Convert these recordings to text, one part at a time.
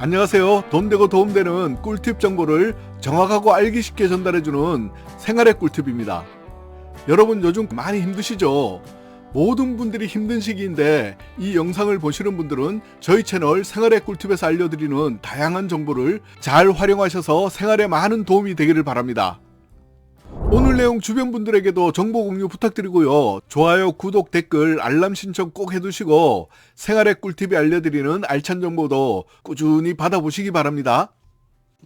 안녕하세요. 돈 되고 도움 되는 꿀팁 정보를 정확하고 알기 쉽게 전달해주는 생활의 꿀팁입니다. 여러분 요즘 많이 힘드시죠? 모든 분들이 힘든 시기인데 이 영상을 보시는 분들은 저희 채널 생활의 꿀팁에서 알려드리는 다양한 정보를 잘 활용하셔서 생활에 많은 도움이 되기를 바랍니다. 내용 주변 분들에게도 정보 공유 부탁드리고요. 좋아요, 구독, 댓글, 알람 신청 꼭 해두시고 생활의 꿀팁이 알려드리는 알찬 정보도 꾸준히 받아보시기 바랍니다.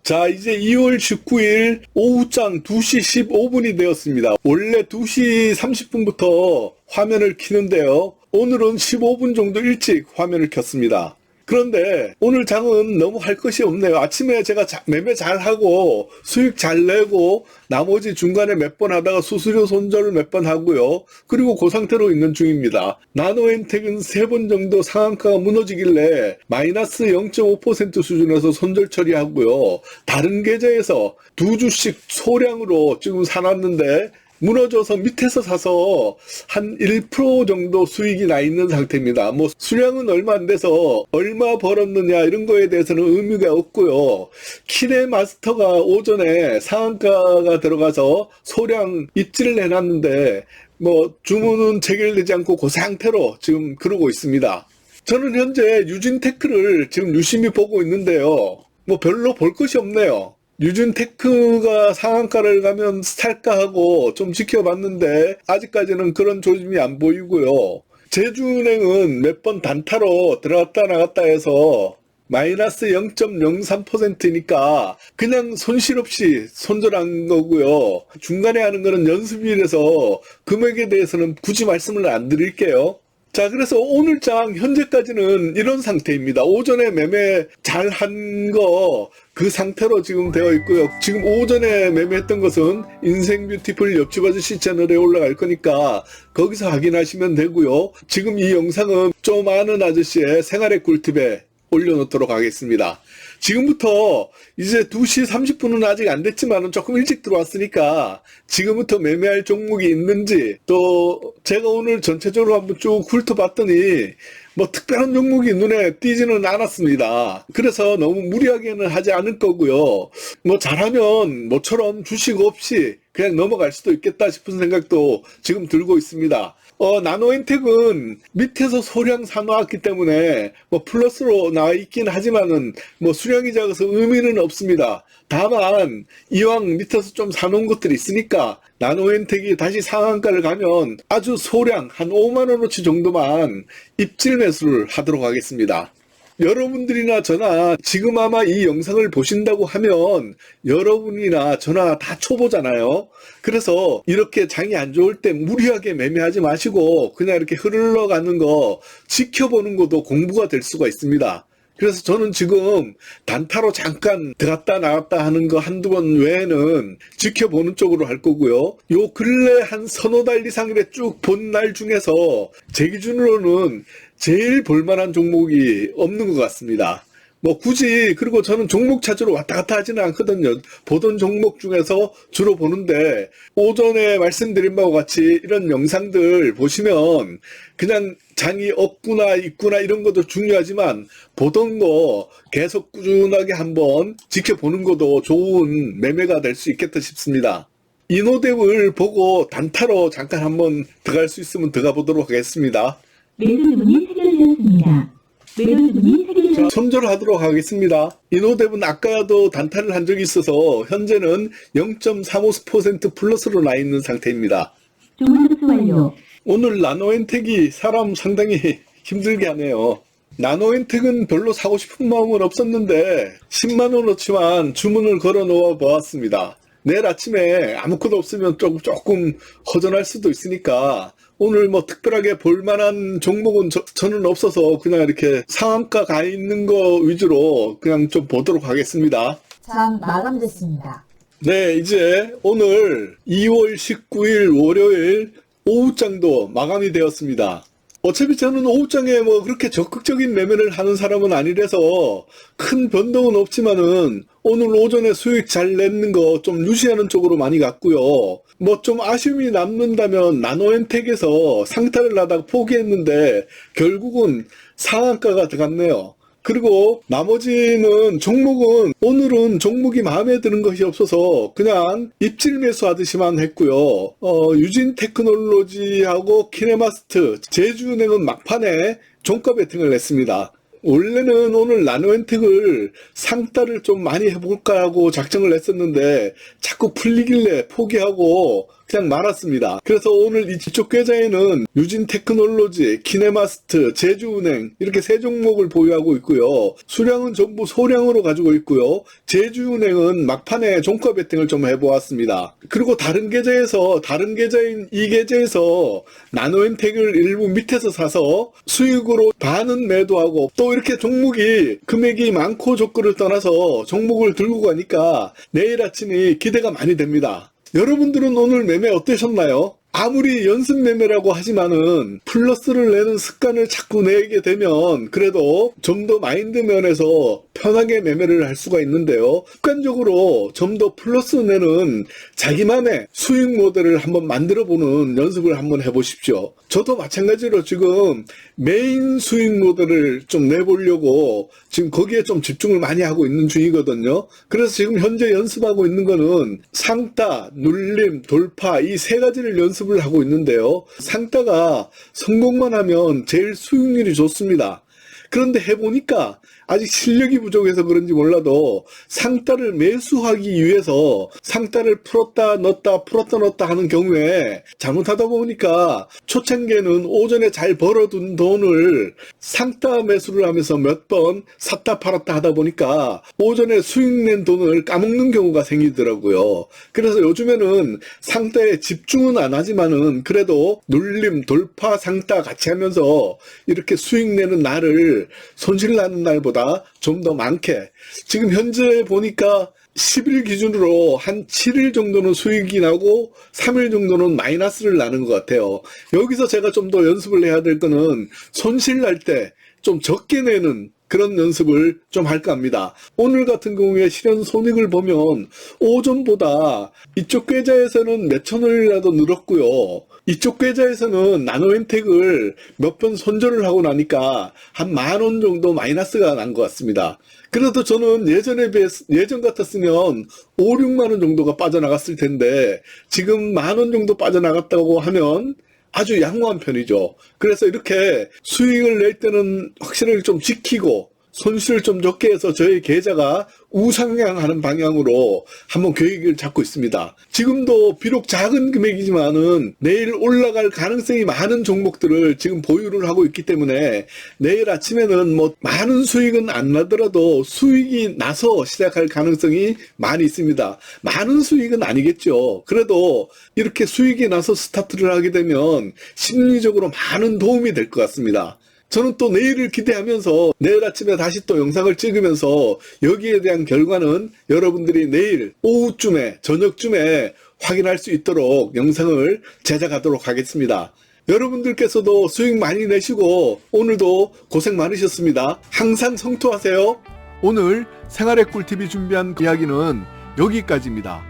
자, 이제 2월 19일 오후장 2시 15분이 되었습니다. 원래 2시 30분부터 화면을 키는데요. 오늘은 15분 정도 일찍 화면을 켰습니다. 그런데 오늘 장은 너무 할 것이 없네요. 아침에 제가 자- 매매 잘 하고 수익 잘 내고 나머지 중간에 몇 번 하다가 수수료 손절 몇번 하고요. 그리고 그 상태로 있는 중입니다. 나노엔텍은 세 번 정도 상한가가 무너지길래 마이너스 0.5% 수준에서 손절 처리하고요. 다른 계좌에서 두 주씩 소량으로 지금 사놨는데 무너져서 밑에서 사서 한 1% 정도 수익이 나 있는 상태입니다. 뭐 수량은 얼마 안 돼서 얼마 벌었느냐 이런 거에 대해서는 의미가 없고요. 키네 마스터가 오전에 상한가가 들어가서 소량 입질을 해놨는데 뭐 주문은 체결되지 않고 그 상태로 지금 그러고 있습니다. 저는 현재 유진 테크를 지금 유심히 보고 있는데요. 뭐 별로 볼 것이 없네요. 유진테크가 상한가를 가면 살까 하고 좀 지켜봤는데 아직까지는 그런 조짐이 안 보이고요. 제주은행은 몇 번 단타로 들어갔다 나갔다 해서 마이너스 0.03%니까 그냥 손실 없이 손절한 거고요. 중간에 하는 거는 연습일에서 금액에 대해서는 굳이 말씀을 안 드릴게요. 자, 그래서 오늘 장 현재까지는 이런 상태입니다. 오전에 매매 잘 한 거 그 상태로 지금 되어 있고요. 지금 오전에 매매했던 것은 인생 뷰티풀 옆집 아저씨 채널에 올라갈 거니까 거기서 확인하시면 되고요. 지금 이 영상은 좀 아는 아저씨의 생활의 꿀팁에 올려놓도록 하겠습니다. 지금부터 이제 2시 30분은 아직 안 됐지만은 조금 일찍 들어왔으니까 지금부터 매매할 종목이 있는지 또 제가 오늘 전체적으로 한번 쭉 훑어봤더니 뭐 특별한 종목이 눈에 띄지는 않았습니다. 그래서 너무 무리하게는 하지 않을 거고요. 뭐 잘하면 뭐처럼 주식 없이 그냥 넘어갈 수도 있겠다 싶은 생각도 지금 들고 있습니다. 어, 나노엔텍은 밑에서 소량 사놓았기 때문에 뭐 플러스로 나와 있긴 하지만은 뭐 수량이 작아서 의미는 없습니다. 다만 이왕 밑에서 좀 사놓은 것들이 있으니까 나노엔텍이 다시 상한가를 가면 아주 소량 한 5만 원어치 정도만 입질 매수를 하도록 하겠습니다. 여러분들이나 저나 지금 아마 이 영상을 보신다고 하면 여러분이나 저나 다 초보잖아요. 그래서 이렇게 장이 안 좋을 때 무리하게 매매하지 마시고 그냥 이렇게 흘러가는 거 지켜보는 것도 공부가 될 수가 있습니다. 그래서 저는 지금 단타로 잠깐 들어갔다 나갔다 하는 거 한두 번 외에는 지켜보는 쪽으로 할 거고요. 요 근래 한 서너 달 이상 이래 쭉 본 날 중에서 제 기준으로는 제일 볼만한 종목이 없는 것 같습니다. 뭐 굳이 그리고 저는 종목 찾으러 왔다 갔다 하지는 않거든요. 보던 종목 중에서 주로 보는데 오전에 말씀드린 바와 같이 이런 영상들 보시면 그냥 장이 없구나 있구나 이런 것도 중요하지만 보던 거 계속 꾸준하게 한번 지켜보는 것도 좋은 매매가 될 수 있겠다 싶습니다. 이노뎁을 보고 단타로 잠깐 한번 들어갈 수 있으면 들어가 보도록 하겠습니다. 매도 주문이 체결되었습니다. 매도 주문이 체결되었습니다. 손절 하도록 하겠습니다. 이노뎁은 아까도 단타를 한 적이 있어서 현재는 0.35% 플러스로 나 있는 상태입니다. 주문 접수 완료. 오늘 나노엔텍이 사람 상당히 힘들게 하네요. 나노엔텍은 별로 사고 싶은 마음은 없었는데 10만 원어치만 주문을 걸어 놓아 보았습니다. 내일 아침에 아무것도 없으면 조금, 조금 허전할 수도 있으니까 오늘 뭐 특별하게 볼만한 종목은 저, 저는 없어서 그냥 이렇게 상한가 가 있는 거 위주로 그냥 좀 보도록 하겠습니다. 장 마감됐습니다. 네, 이제 오늘 2월 19일 월요일 오후장도 마감이 되었습니다. 어차피 저는 오후장에 뭐 그렇게 적극적인 매매를 하는 사람은 아니라서 큰 변동은 없지만은 오늘 오전에 수익 잘 내는 거 좀 유지하는 쪽으로 많이 갔고요. 뭐 좀 아쉬움이 남는다면 나노엔텍에서 상타를 하다가 포기했는데 결국은 상한가가 들어갔네요. 그리고 나머지는 종목은 오늘은 종목이 마음에 드는 것이 없어서 그냥 입질 매수하듯이만 했고요. 어, 유진 테크놀로지하고 키네마스트, 제주은행은 막판에 종가 베팅을 했습니다. 원래는 오늘 나노엔텍을 상따를 좀 많이 해볼까 하고 작정을 했었는데 자꾸 풀리길래 포기하고 그냥 말았습니다. 그래서 오늘 이쪽 계좌에는 유진 테크놀로지, 키네마스트, 제주은행 이렇게 세 종목을 보유하고 있고요. 수량은 전부 소량으로 가지고 있고요. 제주은행은 막판에 종가 베팅을 좀 해보았습니다. 그리고 다른 계좌에서 다른 계좌인 이 계좌에서 나노엔텍을 일부 밑에서 사서 수익으로 반은 매도하고 또 이렇게 종목이 금액이 많고 조건을 떠나서 종목을 들고 가니까 내일 아침이 기대가 많이 됩니다. 여러분들은 오늘 매매 어떠셨나요? 아무리 연습 매매라고 하지만은 플러스를 내는 습관을 자꾸 내게 되면 그래도 좀 더 마인드 면에서 편하게 매매를 할 수가 있는데요. 습관적으로 좀 더 플러스 내는 자기만의 수익 모델을 한번 만들어 보는 연습을 한번 해 보십시오. 저도 마찬가지로 지금 메인 수익 모델을 좀 내보려고 지금 거기에 좀 집중을 많이 하고 있는 중이거든요. 그래서 지금 현재 연습하고 있는 거는 상따, 눌림, 돌파 이 세 가지를 연습 을 하고 있는데요. 상따가 성공만 하면 제일 수익률이 좋습니다. 그런데 해보니까 아직 실력이 부족해서 그런지 몰라도 상따를 매수하기 위해서 상따를 풀었다 넣었다 풀었다 넣었다 하는 경우에 잘못하다 보니까 초창기에는 오전에 잘 벌어둔 돈을 상따 매수를 하면서 몇 번 샀다 팔았다 하다 보니까 오전에 수익 낸 돈을 까먹는 경우가 생기더라고요. 그래서 요즘에는 상따에 집중은 안 하지만은 그래도 눌림, 돌파, 상따 같이 하면서 이렇게 수익 내는 날을 손실 나는 날보다 좀 더 많게 지금 현재 보니까 10일 기준으로 한 7일 정도는 수익이 나고 3일 정도는 마이너스를 나는 것 같아요. 여기서 제가 좀 더 연습을 해야 될 거는 손실 날 때 좀 적게 내는 그런 연습을 좀 할까 합니다. 오늘 같은 경우에 실현 손익을 보면 오전보다 이쪽 계좌에서는 몇천 원이라도 늘었고요. 이쪽 계좌에서는 나노엔텍을 몇 번 손절을 하고 나니까 한 만 원 정도 마이너스가 난 것 같습니다. 그래도 저는 예전에 비해서, 예전 같았으면 5, 6만 원 정도가 빠져나갔을 텐데 지금 만 원 정도 빠져나갔다고 하면 아주 양호한 편이죠. 그래서 이렇게 수익을 낼 때는 확실하게 좀 지키고 손실을 좀 적게 해서 저희 계좌가 우상향하는 방향으로 한번 계획을 잡고 있습니다. 지금도 비록 작은 금액이지만은 내일 올라갈 가능성이 많은 종목들을 지금 보유를 하고 있기 때문에 내일 아침에는 뭐 많은 수익은 안 나더라도 수익이 나서 시작할 가능성이 많이 있습니다. 많은 수익은 아니겠죠. 그래도 이렇게 수익이 나서 스타트를 하게 되면 심리적으로 많은 도움이 될 것 같습니다. 저는 또 내일을 기대하면서 내일 아침에 다시 또 영상을 찍으면서 여기에 대한 결과는 여러분들이 내일 오후쯤에 저녁쯤에 확인할 수 있도록 영상을 제작하도록 하겠습니다. 여러분들께서도 수익 많이 내시고 오늘도 고생 많으셨습니다. 항상 성투하세요. 오늘 생활의 꿀팁이 준비한 이야기는 여기까지입니다.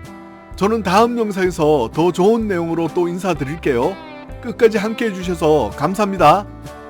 저는 다음 영상에서 더 좋은 내용으로 또 인사드릴게요. 끝까지 함께 해주셔서 감사합니다.